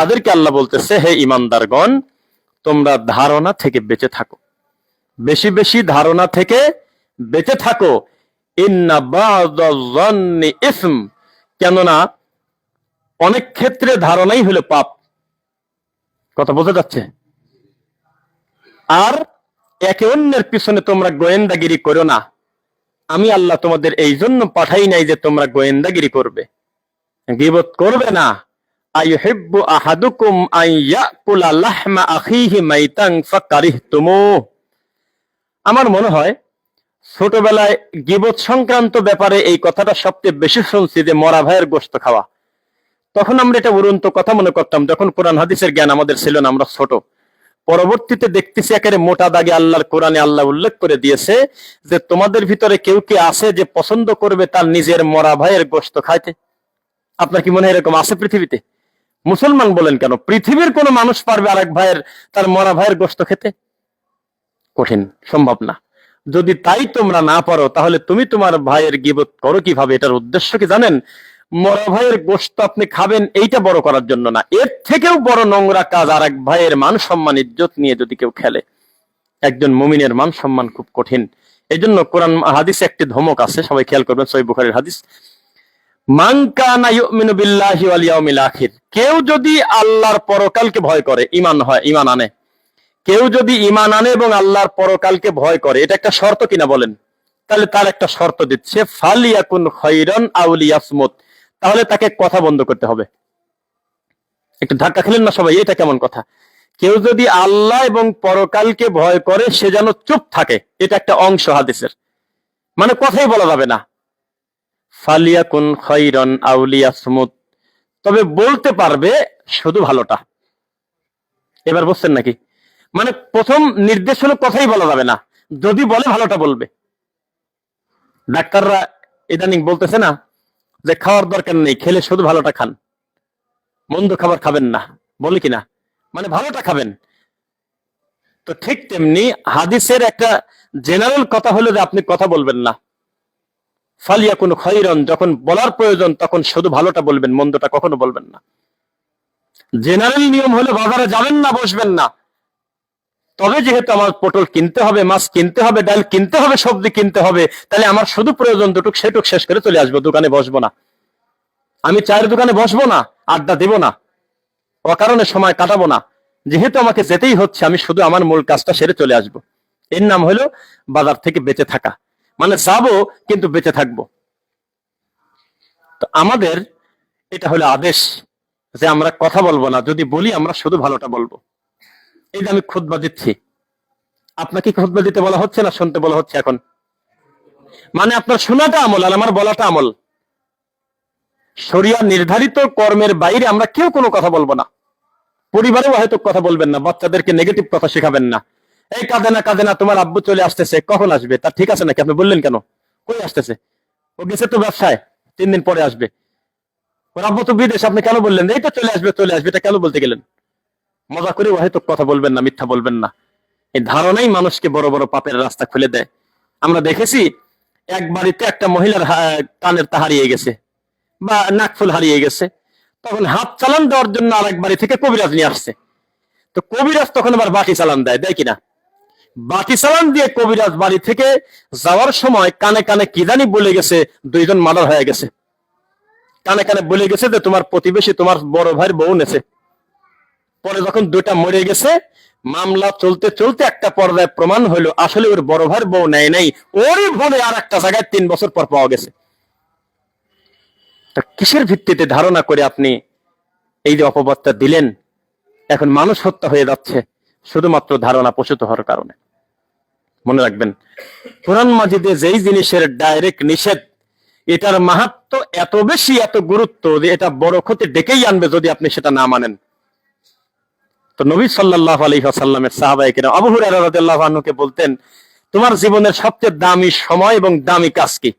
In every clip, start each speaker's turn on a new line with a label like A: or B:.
A: তাদেরকে আল্লাহ বলতেছে, হে ইমানদারগণ, তোমরা ধারণা থেকে বেঁচে থাকো। বেশি বেশি ধারণা থেকে বেঁচে থাকো। ইসম। কেননা, অনেক ক্ষেত্রে ধারণাই হলো পাপ। কথা বোঝা যাচ্ছে? আর একে অন্যের পিছনে তোমরা গোয়েন্দাগিরি করো না। আমি আল্লাহ তোমাদের এই জন্য পাঠাই নাই যে তোমরা গোয়েন্দাগিরি করবে। গিবত করবে না। আইহিব্বু আহাদুকুম আন ইয়াকুলা লাহমা আখিহি মাইতান ফাকারিহতুমুহ আমার মনে হয়, ছোটবেলায় গিবত সংক্রান্ত ব্যাপারে এই কথাটা সবচেয়ে বেশি শুনছি যে মরা ভাইয়ের গোস্ত খাওয়া। তখন আমরা এটা উড়ন্ত কথা মনে করতাম, যখন কোরআন হাদিসের জ্ঞান আমাদের ছিল না, আমরা ছোট। পরবর্তীতে দেখতেছি একেবারে মোটা দাগে আল্লাহর কোরআনে আল্লাহ উল্লেখ করে দিয়েছে যে তোমাদের ভিতরে কেউ কি আছে যে পছন্দ করবে তার নিজের মরা ভাইয়ের গোস্ত খাইতে? আপনার কি মনে হয় এরকম আছে পৃথিবীতে? মুসলমান বলেন কেন? পৃথিবীর কোন মানুষ পারবে আরেক ভাইয়ের, তার মরা ভাইয়ের গোস্ত খেতে? কঠিন, সম্ভব না। যদি তাই তোমরা না পারো, তাহলে তুমি তোমার ভাইয়ের গিবত করো কীভাবে? এটার উদ্দেশ্য কি জানেন? মরা ভাইয়ের গোস্ত আপনি খাবেন এইটা বড় করার জন্য না। এর থেকেও বড় নোংরা কাজ আর এক ভাইয়ের মান সম্মান, ইজ্জত নিয়ে যদি কেউ খেলে। একজন মুমিনের মান সম্মান খুব কঠিন। এই জন্য কোরআন হাদিসে একটি ধমক আছে, সবাই খেয়াল করবেন সহি বুখারের হাদিস। কেউ যদি আল্লাহর পরকালকে ভয় করে ইমান হয়, ঈমান আনে। কেউ যদি ইমান আনে এবং আল্লাহর পরকালকে ভয় করে, এটা একটা শর্ত কিনা বলেন? তাহলে তার একটা শর্ত দিচ্ছে, ফালিয়াকুন খৈরন আউলিয়াসমুত তাহলে তাকে কথা বন্ধ করতে হবে। একটু ধাক্কা খেলেন না সবাই? এটা কেমন কথা? কেউ যদি আল্লাহ এবং পরকালকে ভয় করে, সে যেন চুপ থাকে। এটা একটা অংশ হাদিসের। মানে কথাই বলা যাবে না। ফালিয়াকুন খৈরন আউলিয়াসমুত তবে বলতে পারবে শুধু ভালোটা। এবার বুঝছেন নাকি? মানে প্রথম নির্দেশ হলো কথাই বলা যাবে না। যদি বলে ভালোটা বলবে। ডাক্তাররা ইদানিং বলতেছে না যে খাওয়ার দরকার নেই, খেলে শুধু ভালোটা খান। মন্দ খাবার খাবেন না। বলে কিনা মানে ভালোটা খাবেন। তো ঠিক তেমনি হাদিসের একটা জেনারেল কথা হলো যে আপনি কথা বলবেন না। ফালিয়া কোনো খৈরন যখন বলার প্রয়োজন, তখন শুধু ভালোটা বলবেন, মন্দটা কখনো বলবেন না। জেনারেল নিয়ম হলে, বাজারে যাবেন না, বসবেন না। তবে যেহেতু আমার পটল কিনতে হবে, মাছ কিনতে হবে, ডাল কিনতে হবে, সবজি কিনতে হবে, তাহলে আমার শুধু প্রয়োজন দুটুক, সেটুক শেষ করে চলে আসব, দোকানে বসবো না। আমি চায়ের দোকানে বসবো না, আড্ডা দেব না, অকারণে সময় কাটাবো না। যেহেতু আমাকে যেতেই হচ্ছে, আমি শুধু আমার মূল কাজটা সেরে চলে আসব। এর নাম হলো, বাজার থেকে বেঁচে থাকা। মানে যাব, কিন্তু বেঁচে থাকব। তো আমাদের এটা হলো আদেশ যে আমরা কথা বলব না, যদি বলি আমরা শুধু ভালোটা বলব। এই যে আমি খুতবা দিচ্ছি। আপনাকে খুতবা দিতে বলা হচ্ছে না শুনতে বলা হচ্ছে এখন? মানে আপনার শোনাটা আমল আর আমার বলাটা আমল। শরিয়া নির্ধারিত কর্মের বাইরে আমরা কেউ কোনো কথা বলব না। পরিবারেও হয়তো কথা বলবেন না, বাচ্চাদেরকে নেগেটিভ কথা শেখাবেন না। এই কাঁদে না কাঁদে না, তোমার আব্বু চলে আসতেছে। কখন আসবে? তা ঠিক আছে নাকি? আপনি বললেন কেন? কই আসতেছে? ও গেছে তো ব্যবসায়, তিন দিন পরে আসবে। ওর আব্বু তো বিদেশ, আপনি কেন বললেন? এই তো চলে আসবে চলে আসবে, এটা কেন বলতে গেলেন? মজা করে হয়তো কথা বলবেন না, মিথ্যা বলবেন না। এই ধারণাই মানুষকে বড় বড় পাপের রাস্তা খুলে দেয়। আমরা দেখেছি, এক বাড়িতে একটা মহিলার কানের তা হারিয়ে গেছে, বা নাকফুল হারিয়ে গেছে। তখন হাত চালান দেওয়ার জন্য আরেক বাড়ি থেকে কবিরাজ নিয়ে আসছে। তো কবিরাজ তখন আবার বাটি চালান দেয় দেয় কিনা? বাটি চালান দিয়ে কবিরাজ বাড়ি থেকে যাওয়ার সময় কানে কানে কি জানি বলে গেছে, দুইজন মার্ডার হয়ে গেছে। কানে কানে বলে গেছে যে, তোমার প্রতিবেশী, তোমার বড় ভাইয়ের বউ নেছে পরে যখন দুটা মরে গেছে, মামলা চলতে চলতে একটা পর্যায়ে প্রমাণ হলো, আসলে ওর বড় ভাইয়ের বউ নেয় নাই। ওরই ভনে আর একটা জায়গায় তিন বছর পর পাওয়া গেছে। তা কিসের ভিত্তিতে ধারণা করে আপনি এই যে অপবাদটা দিলেন? এখন মানুষ হত্যা হয়ে যাচ্ছে। শুধুমাত্র ধারণা পোষিত হওয়ার কারণে। মনে রাখবেন, কোরআন মাজিদে যেই জিনিসের ডাইরেক্ট নিষেধ, এটার মাহাত্ম এত বেশি, এত গুরুত্ব যে এটা বড় ক্ষতি ডেকেই আনবে যদি আপনি সেটা না মানেন। তো নবী সাল্লাহ আলী আসাল্লামের সাহাবাহিকেরা আবু হুরায়রা রাদিয়াল্লাহু আনহুকে বলতেন, তোমার জীবনের সবচেয়ে দামি সময় এবং দামি কাজ কি?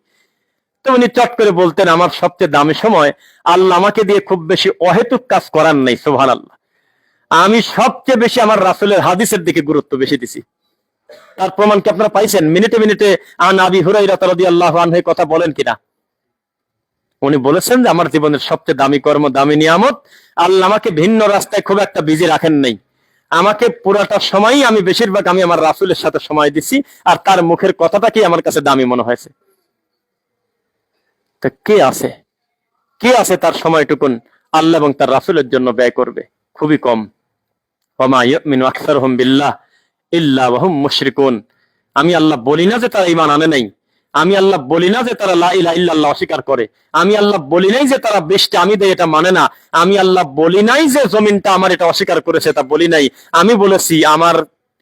A: তো উনি চট করে বলতেন, আমার সবচেয়ে দামি সময় আল্লাহ আমাকে দিয়ে খুব বেশি অহেতুক কাজ করার নেই সোহান আল্লাহ আমি সবচেয়ে বেশি আমার রাসুলের হাদিসের দিকে গুরুত্ব বেশি দিছি। তার প্রমাণ কি আপনারা পাইছেন? মিনিটে মিনিটে আন আবি হুরাইরা রাদিয়াল্লাহু আনহু কথা বলেন কিনা? উনি বলেছেন যে আমার জীবনের সবচেয়ে দামি কর্ম, দামি নিয়ামত, আল্লাহ আমাকে ভিন্ন রাস্তায় খুব একটা বিজি রাখেন নাই। আমাকে পুরাটা সময়ই আমি বেশিরভাগ আমি আমার রাসুলের সাথে সময় দিছি আর তার মুখের কথাটাকেই আমার কাছে দামি মনে হয়েছে। তা কে আছে? কে আছে তার সময়টুকুন আল্লাহ এবং তার রাসুলের জন্য ব্যয় করবে? খুবই কম। আমি আল্লাহ বলি না যে তারা ঈমান আনে নাই। আমি আল্লাহ বলি না যে তারা লা ইলাহা ইল্লাল্লাহ অস্বীকার করে। আমি আল্লাহ বলি নাই যে তারা বৃষ্টি, আমি দেয় এটা মানে না। আমি আল্লাহ বলি নাই যে জমিনটা আমার এটা অস্বীকার করেছে তা বলি নাই। আমি বলেছি, আমার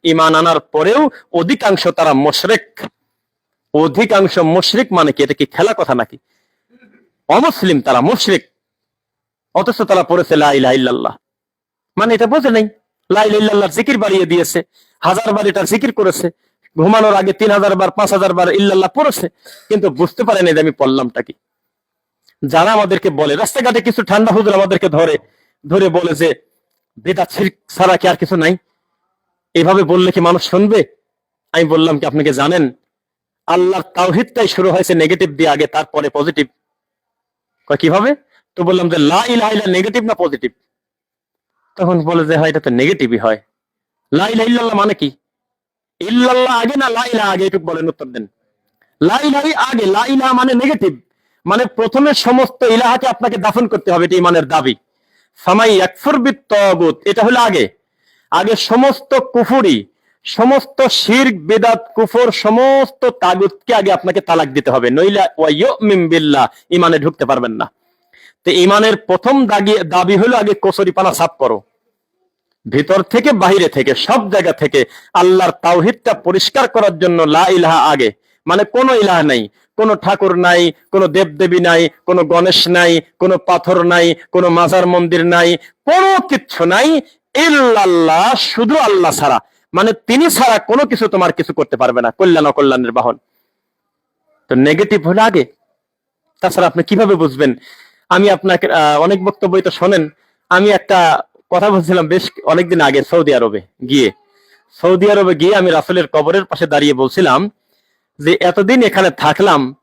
A: ঈমান আনার পরেও অধিকাংশ তারা মুশরিক। অধিকাংশ মুশরিক মানে কি? এটা কি খেলা কথা নাকি? অমুসলিম তারা মুশরিক। অথচ তারা পড়েছে লা ইলাহা ইল্লাল্লাহ। মানে এটা বোঝে নাই। লা ইল্লাল্লাহর জিকির বাড়িয়ে দিয়েছে। হাজার বার এটা জিকির করেছে। ঘুমানোর আগে তিন হাজার বার, পাঁচ হাজার বার ইল্লাল্লাহ পড়েছে। কিন্তু বুঝতে পারে নাই যে আমি পড়লামটা কি। যারা আমাদেরকে বলে, রাস্তাঘাটে কিছু ঠান্ডা হুজুর আমাদেরকে ধরে ধরে বলে যে বেদা ছিড়ক ছাড়া কি আর কিছু নাই? এভাবে বললে কি মানুষ শুনবে? আমি বললাম কি আপনাকে জানেন? আল্লাহর তাওহিদটাই শুরু হয়েছে নেগেটিভ দিয়ে আগে, তারপরে পজিটিভ। কীভাবে? তো বললাম যে, লা নেগেটিভ না পজিটিভ? তখন বলে যে, হয়, এটা তো নেগেটিভই হয়। লা ইলাহা ইল্লাল্লাহ মানে কি? ইল্লাল্লাহ আগে না লা ইলাহা আগে একটু বলেন উত্তর দেন। লা ইলাহি আগে, লা ইলাহা মানে নেগেটিভ মানে প্রথমে সমস্ত ইলাহাকে আপনাকে দাফন করতে হবে, এটা ইমানের দাবি। সামাই একফর বিত্তগুত, এটা হলো আগে। আগে সমস্ত কুফুরি, সমস্ত শিরক, বেদাত, কুফর, সমস্ত তাগুতকে আগে আপনাকে তালাক দিতে হবে। নইলা ওয়াইমিম বিল্লাহ, ইমানে ঢুকতে পারবেন না। তো ইমানের প্রথম দাবি হলো আগে কচুরি পানা সাফ করো। ভিতর থেকে বাহিরে থেকে, সব জায়গা থেকে আল্লাহর তাওহিদটা পরিষ্কার করার জন্য লা ইলাহা আগে। মানে কোনো ইলাহা নাই, কোনো ঠাকুর নাই, কোনো দেবদেবী নাই, কোনো গণেশ নাই, কোনো পাথর নাই, কোনো মাজার মন্দির নাই, কোনো কিচ্ছু নাই, ইল্লাল্লাহ, শুধু আল্লাহ ছাড়া। মানে তিনি ছাড়া কোনো কিছু তোমার কিছু করতে পারবে না, কল্যাণ অকল্যাণের বাহন। তো নেগেটিভ হলো আগে। তাছাড়া আপনি কীভাবে বুঝবেন? আমি আপনাকে অনেক বক্তব্যই তো শোনেন। আমি একটা কথা বলছিলাম বেশ অনেকদিন আগে সৌদি আরবে গিয়ে। সৌদি আরবে গিয়ে আমি রাসুলের কবরের পাশে দাঁড়িয়ে বলছিলাম যে, এতদিন এখানে থাকলাম,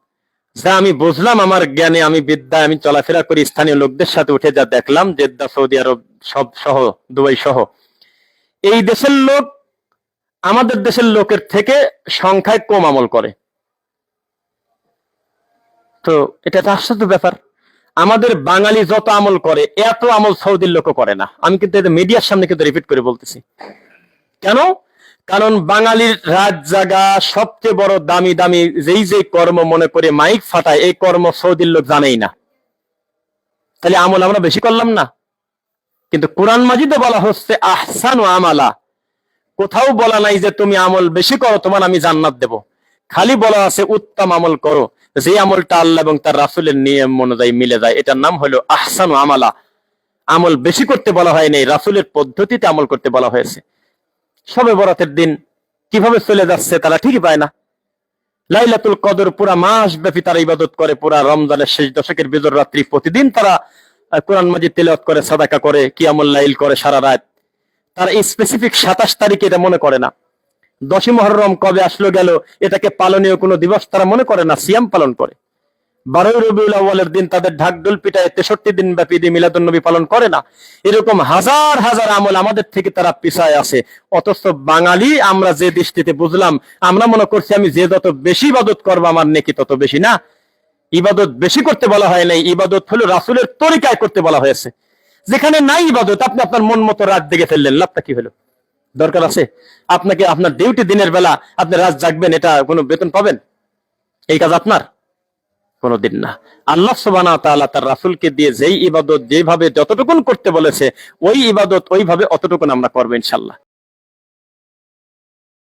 A: যা আমি বুঝলাম আমার জ্ঞানে, আমি বিদ্যায়, আমি চলাফেরা করি, স্থানীয় লোকদের সাথে উঠে যা দেখলাম, জেদ্দা, সৌদি আরব, সব সহ, দুবাই সহ। এই দেশের লোক আমাদের দেশের লোকের থেকে সংখ্যায় কম আমল করে। তো, এটা একটা আশ্চর্য ব্যাপার। আমাদের বাঙালি যত আমল করে, এত আমল সৌদির লোকও করে না। আমি কিন্তু এটা মিডিয়ার সামনে কিন্তু রিপিট করে বলতেছি। কেন? কারণ বাঙালির রাত জাগা সবচেয়ে বড় দামি দামি যেই যেই কর্ম মনে করে মাইক ফাটায়, এই কর্ম সৌদির লোক জানেই না। তাহলে আমল আমরা বেশি করলাম না। কিন্তু কোরআন মাজিদে বলা হচ্ছে, আহসান ও আমালা। কোথাও বলা নাই যে তুমি আমল বেশি করো, তোমার আমি জান্নাত দেব। খালি বলা আছে, উত্তম আমল করো। যে আমলটা আল্লাহ এবং তার রাসুলের নিয়ম অনুযায়ী মিলে যায়। এটার নাম হলো আহসান আমালা। আমল বেশি করতে বলা হয়নি রাসুলের পদ্ধতিতে আমল করতে বলা হয়েছে। সবে বরাতের দিন কীভাবে চলে যাচ্ছে তারা ঠিকই পায় না। লাইলাতুল কদর পুরা মাস ব্যাপী তারা ইবাদত করে, পুরা রমজানের শেষ দশকের বিজর রাত্রি প্রতিদিন তারা কোরআন মাজিদ তেলাওয়াত করে, সাদাকা করে, কিয়ামুল লাইল করে সারা রাত। তারা স্পেসিফিক সাতাশ তারিখে এটা মনে করে না। দশই মহরম কবে আসলো গেল, এটাকে পালনীয় কোনো দিবস তারা মনে করে না, সিয়াম পালন করে। বারোই রবিউল আউ্বালের দিন তাদের ঢাকডোল পিটায় তেষট্টি দিন ব্যাপী ঈদে মিলাদুন নবী পালন করে না। এরকম হাজার হাজার আমল আমাদের থেকে তারা পিছায় আছে অথচ বাঙালি, আমরা যে দৃষ্টিতে বুঝলাম, আমরা মনে করছি আমি যে যত বেশি ইবাদত করব আমার নেকি তত বেশি না। ইবাদত বেশি করতে বলা হয় নাই, ইবাদত হলো রাসুলের তরিকায় করতে বলা হয়েছে। যেখানে নাই ইবাদত, আপনি আপনার মন মতো রাত দেখে ফেললেন, লাভটা কি হলো? দরকার আছে? আপনাকে আপনার ডিউটি দিনের বেলা আপনি রাত জাগবেন, এটা কোনো বেতন পাবেন? এই কাজ আপনার? কোনোদিন না। আল্লাহ সোবানা তালা তার রাসুলকে দিয়ে যেই ইবাদত যেভাবে যতটুকুন করতে বলেছে, ওই ইবাদত ওইভাবে অতটুকুন আমরা করব ইনশাল্লাহ